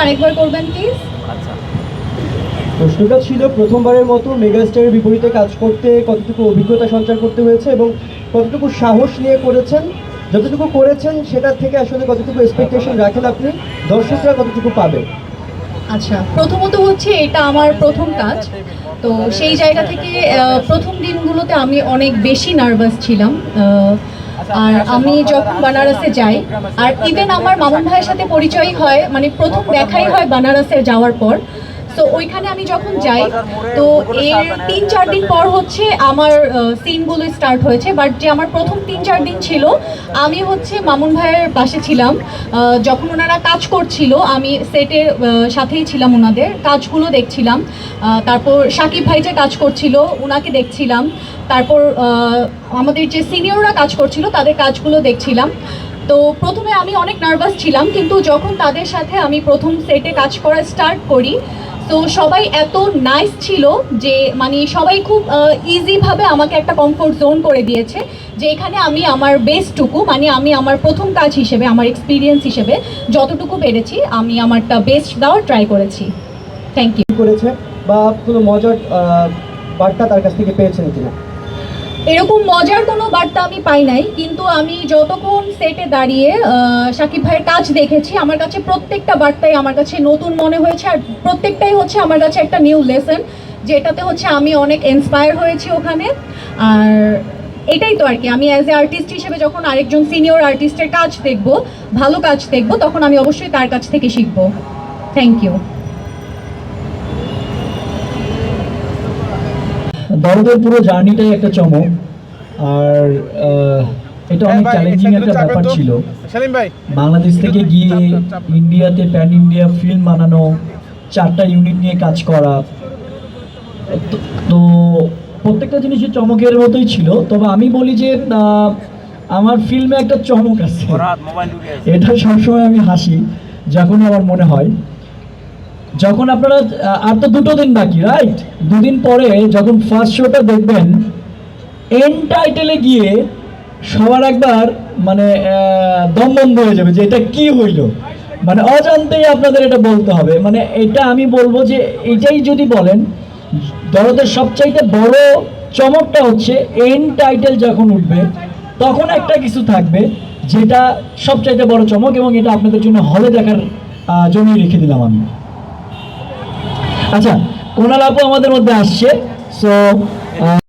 আরেকবার করবেন প্লিজ আচ্ছা। প্রশ্নটা ছিল প্রথমবারের মতো মেগাস্টারের বিপরীতে কাজ করতে কতটুকু অভিজ্ঞতা সঞ্চার করতে হয়েছে এবং কতটুকু সাহস নিয়ে করেছেন? যতটুকু করেছেন সেটা থেকে আসলে কতটুকু এক্সপেকটেশন রাখেন আপনি? দর্শকরা কতটুকু পাবে? আচ্ছা প্রথমত হচ্ছে এটা আমার প্রথম কাজ। তো সেই জায়গা থেকে প্রথম দিনগুলোতে আমি অনেক বেশি নার্ভাস ছিলাম। আর আমি যখন বানারসে যাই আর ইভেন আমার মামুন ভাইয়ের সাথে পরিচয় হয় মানে প্রথম দেখাই হয় বানারসে যাওয়ার পর তো ওইখানে আমি যখন যাই, তো এর তিন চার দিন পর হচ্ছে আমার সিনগুলো স্টার্ট হয়েছে। বাট যে আমার প্রথম তিন চার দিন ছিল, আমি হচ্ছে মামুন ভাইয়ের পাশে ছিলাম। যখন ওনারা কাজ করছিল, আমি সেটের সাথেই ছিলাম ওনাদের। কাজগুলো দেখছিলাম। তারপর সাকিব ভাই যে কাজ করছিল ওনাকে দেখছিলাম। তারপর আমাদের যে সিনিয়ররা কাজ করছিল, তাদের কাজগুলো দেখছিলাম। তো প্রথমে আমি অনেক নার্ভাস ছিলাম, কিন্তু যখন তাদের সাথে আমি প্রথম সেটে কাজ করা স্টার্ট করি, তো সবাই এত নাইস ছিল যে মানে সবাই খুব ইজিভাবে আমাকে একটা কমফোর্ট জোন করে দিয়েছে, যে এখানে আমি আমার বেস্টটুকু মানে আমি আমার প্রথম কাজ হিসেবে, আমার এক্সপিরিয়েন্স হিসেবে যতটুকু পেরেছি, আমি আমারটা বেস্ট দেওয়ার ট্রাই করেছি। থ্যাংক ইউ করেছে বা কোনো মজার বার্তা তার কাছ থেকে পেয়েছেন কিনা? এরকম মজার কোনো বার্তা আমি পাই নাই, কিন্তু আমি যতক্ষণ সেটে দাঁড়িয়ে সাকিব ভাইয়ের কাজ দেখেছি, আমার কাছে প্রত্যেকটা বার্তাই আমার কাছে নতুন মনে হয়েছে, আর প্রত্যেকটাই হচ্ছে আমার কাছে একটা নিউ লেসন যেটাতে হচ্ছে আমি অনেক ইন্সপায়ার হয়েছি ওখানে। আর এটাই তো আর কি, আমি অ্যাজ এ আর্টিস্ট হিসেবে যখন আরেকজন সিনিয়র আর্টিস্টের কাজ দেখব, ভালো কাজ দেখব, তখন আমি অবশ্যই তার কাছ থেকে শিখব। থ্যাংক ইউ দরদের পুরো জার্নিটাই একটা চমক। আর এটা অনেক চ্যালেঞ্জিং একটা ব্যাপার ছিল। সেলিম ভাই। বাংলাদেশ থেকে গিয়ে ইন্ডিয়াতে প্যান ইন্ডিয়া ফিল্ম বানানো চারটা ইউনিট নিয়ে কাজ করা। তো- তো প্রত্যেকটা জিনিসই চমকের মতোই ছিল। তবে আমি বলি যে আহ, আমার ফিল্মে একটা চমক আছে। এটা সবসময় আমি হাসি যখনই আমার মনে হয়। যখন আপনারা আর তো দুটো দিন বাকি রাইট দুদিন পরে যখন ফার্স্ট শোটা দেখবেন এন টাইটেলে গিয়ে সবার একবার মানে দম বন্ধ হয়ে যাবে যে এটা কি হইল। মানে অজান্তেই আপনাদের এটা বলতে হবে। মানে এটা আমি বলব যে এটাই যদি বলেন, দরদের সবচাইতে বড় চমকটা হচ্ছে এন টাইটেল যখন উঠবে, তখন একটা কিছু থাকবে যেটা সবচাইতে বড় চমক এবং এটা আপনাদের জন্য হলে দেখার জন্যই রেখে দিলাম আমি। আচ্ছা কোনাল আপু আমাদের মধ্যে আসছে সো